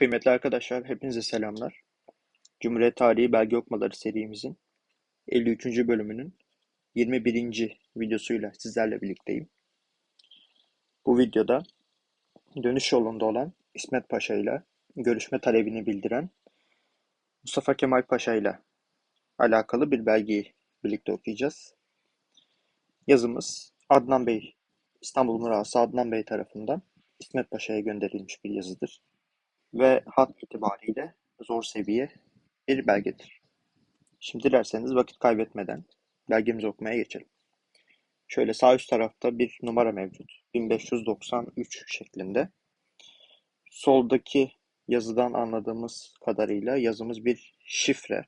Kıymetli arkadaşlar, hepinize selamlar. Cumhuriyet Tarihi Belge Okumaları serimizin 53. bölümünün 21. videosuyla sizlerle birlikteyim. Bu videoda dönüş yolunda olan İsmet Paşa ile görüşme talebini bildiren Mustafa Kemal Paşa ile alakalı bir belgeyi birlikte okuyacağız. Yazımız Adnan Bey, İstanbul Murası Adnan Bey tarafından İsmet Paşa'ya gönderilmiş bir yazıdır ve hat itibariyle zor seviye bir belgedir. Şimdi dilerseniz vakit kaybetmeden belgemizi okumaya geçelim. Şöyle sağ üst tarafta bir numara mevcut. 1593 şeklinde. Soldaki yazıdan anladığımız kadarıyla yazımız bir şifre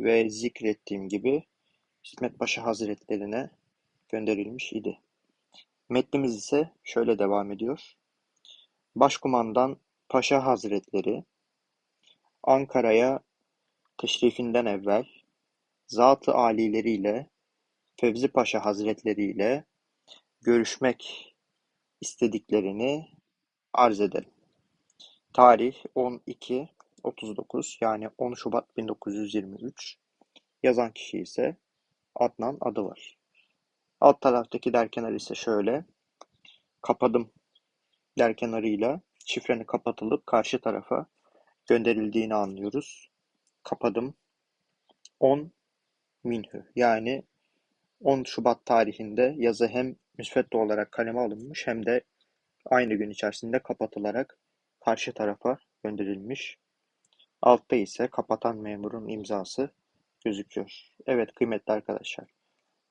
ve zikrettiğim gibi İsmet Paşa Hazretlerine gönderilmiş idi. Metnimiz ise şöyle devam ediyor. Başkumandan Paşa Hazretleri Ankara'ya teşrifinden evvel zat-ı âlileriyle Fevzi Paşa Hazretleri ile görüşmek istediklerini arz ederim. Tarih 12.39 yani 10 Şubat 1923. Yazan kişi ise Adnan adı var. Alt taraftaki derkenar ise şöyle. Kapadım derkenarıyla şifrenin kapatılıp karşı tarafa gönderildiğini anlıyoruz. Kapadım. 10 Minhü yani 10 Şubat tarihinde yazı hem müsvedde olarak kaleme alınmış hem de aynı gün içerisinde kapatılarak karşı tarafa gönderilmiş. Altta ise kapatan memurun imzası gözüküyor. Evet kıymetli arkadaşlar.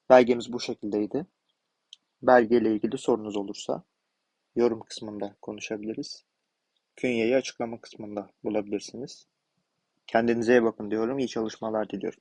Belgemiz bu şekildeydi. Belgeyle ilgili sorunuz olursa yorum kısmında konuşabiliriz. Künyeyi açıklama kısmında bulabilirsiniz. Kendinize iyi bakın diyorum. İyi çalışmalar diliyorum.